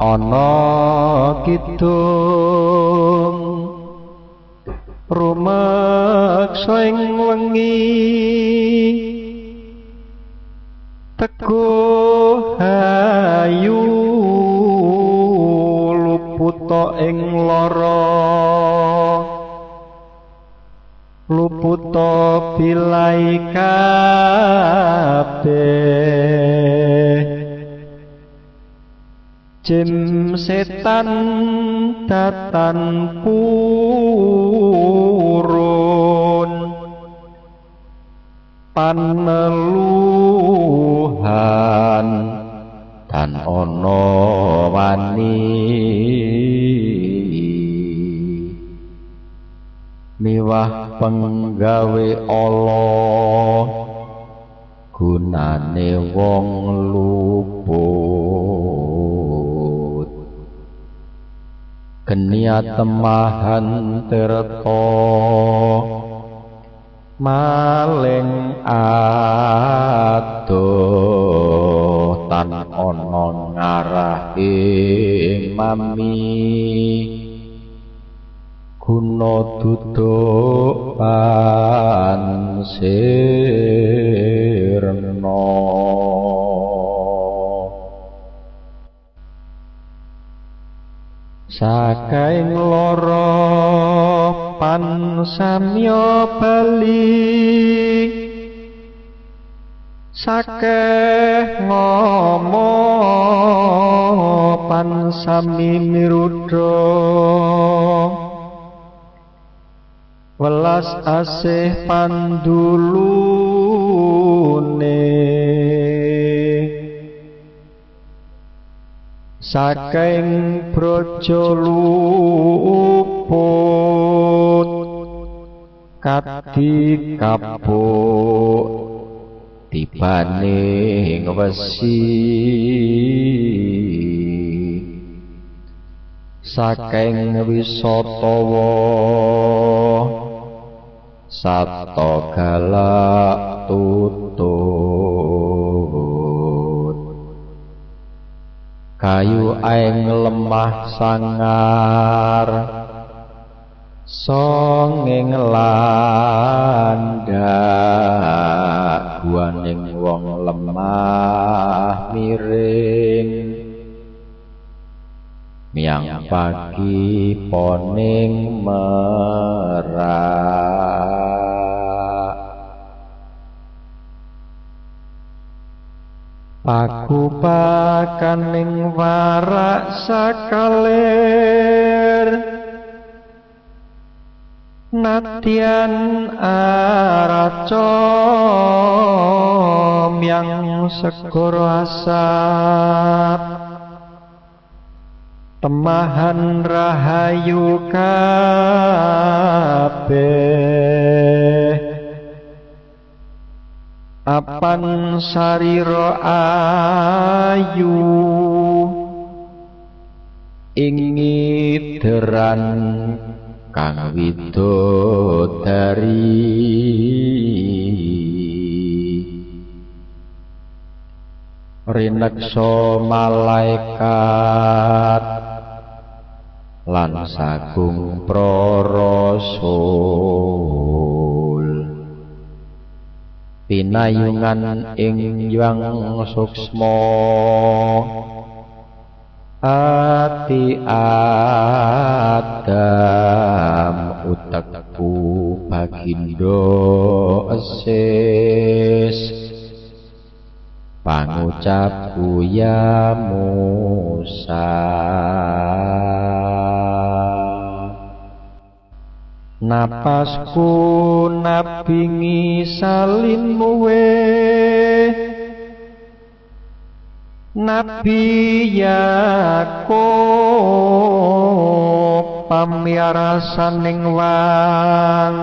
ana kidung rumeksa ing wengi. Teguh hayu luputa ing lara. Luputa bilai kabeh jim setan datan purun. Paneluhan dan ana wani. Miwah penggawe Allah gunane wong luput genia temahan tirta maling adoh tan ana ngarahe mami. Guna duduk pansirna sakaing lara pansamya bali. Sakeh ngomong pansami mirudha welas asih pandulune saking brojo luput kadi kapuk tibane wesi saking wisatawa sato galak tutut kayu aing lemah sangar. Songeng landak guaning wong lemah miring. Miang pagi poning merak Paku pakaning warak sakalir Natian araco yang segoro asap. Temahan rahayu kabeh apan sarira ayu? Ingideran kang widodari. Rinekso malaikat lan sagung prarasul pinayungan ing yang suksma. Ati adam utekku bagindo esis pangucapku ya Musa napasku nabingi salin muwe Nabi Yakub pamiarasaning wang.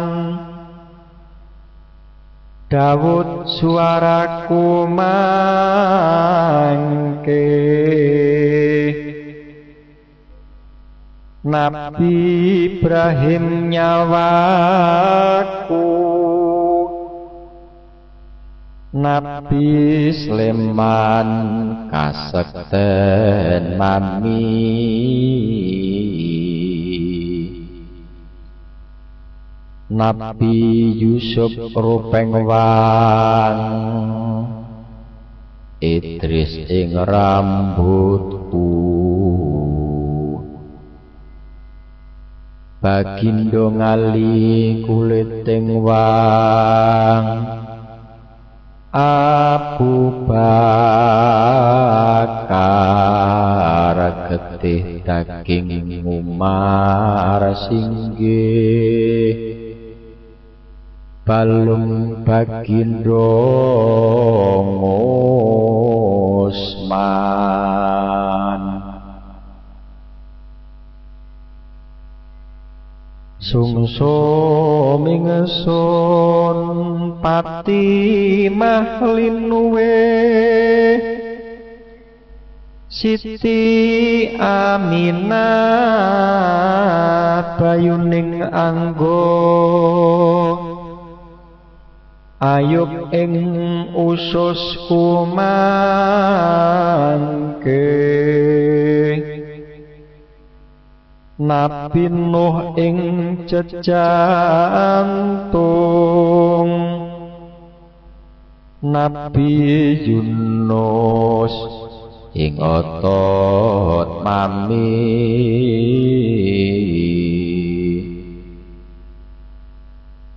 Dawud suaraku mangke Nabi Ibrahim nyawaku Nabi Sleman kasekten mami Nabi Yusuf rupeng wang. Idris ing rambutku Bagindo ngali kuliting wang. Abu Bakar getih daging umar singgih. Balung bagindo Usman sungsum ingsun pati mahlinuwe Siti Aminah bayuning anggo. Ayub ing usus kumangke Nabi Nuh ing cejantung Nabi Yunus ing otot mami.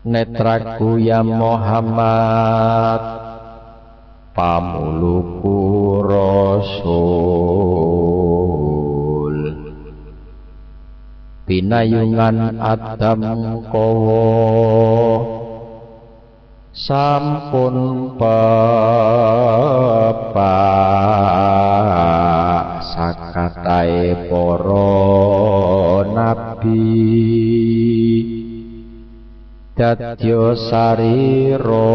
Netraku ya Muhammad Pamuluku Rasul pinayungan Adam kowo. Sampun pepak sakatae para nabi. Dadya sarira